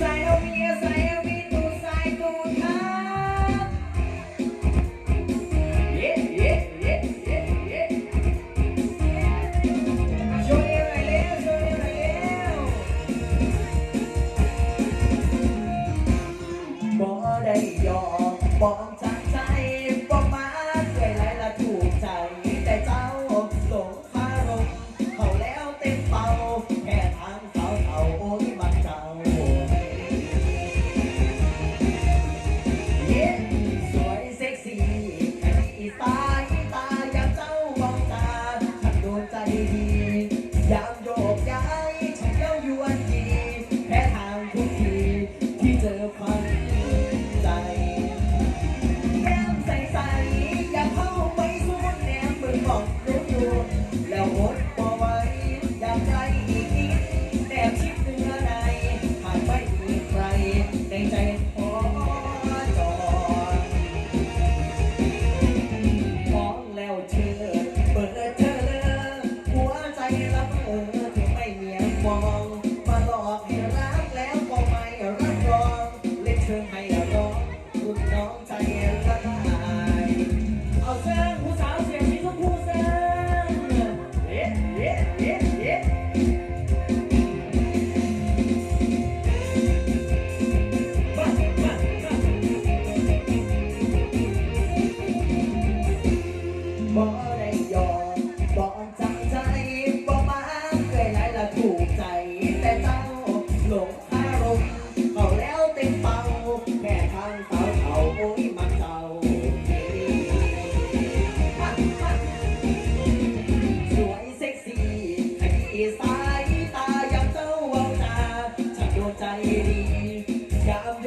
ใส่เ tell สายตายังเจ้าเอาตาฉันโดนใจดีอย่า